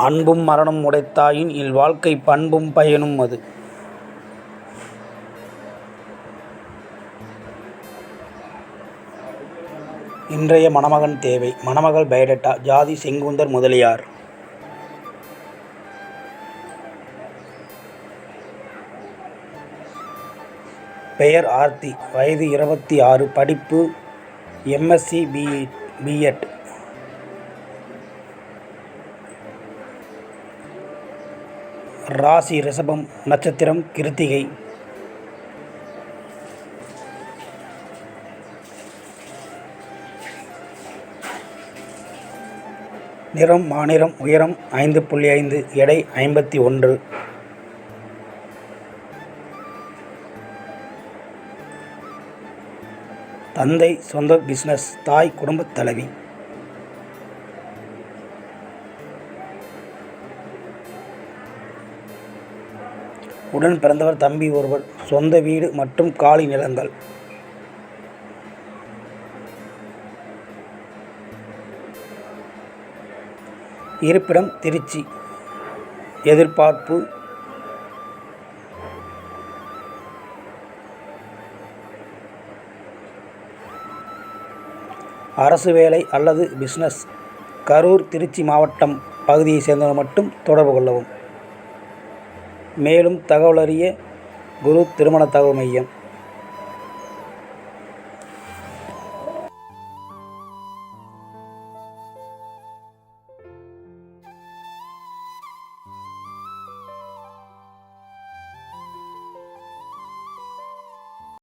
அன்பும் மரணம் உடைத்தாயின் இல்வாழ்க்கை பண்பும் பயனும் அது. இன்றைய மணமகன் தேவை! மணமகள் பயோடேட்டா ஜாதி செங்குந்தர் முதலியார். பெயர் ஆர்த்தி. வயது இருபத்தி ஆறு. படிப்பு எம்எஸ்சி பி. பிஎட் ராசி ரிஷபம். நட்சத்திரம் கிருத்திகை. நிறம் மாநிறம். உயரம் ஐந்து புள்ளி ஐந்து. எடை ஐம்பத்தி ஒன்று. தந்தை சொந்த பிஸ்னஸ் தாய் குடும்பத் தலைவி. உடன் பிறந்தவர் தம்பி ஒருவர். சொந்த வீடு மற்றும் காலி நிலங்கள். இருப்பிடம் திருச்சி. எதிர்பார்ப்பு அரசு வேலை அல்லது பிஸ்னஸ் கரூர் திருச்சி மாவட்டம் பகுதியைச் சேர்ந்தவர்கள் மட்டும் தொடர்பு கொள்ளவும். மேலும் தகவலறிய குரு திருமண தகவல் மையம்.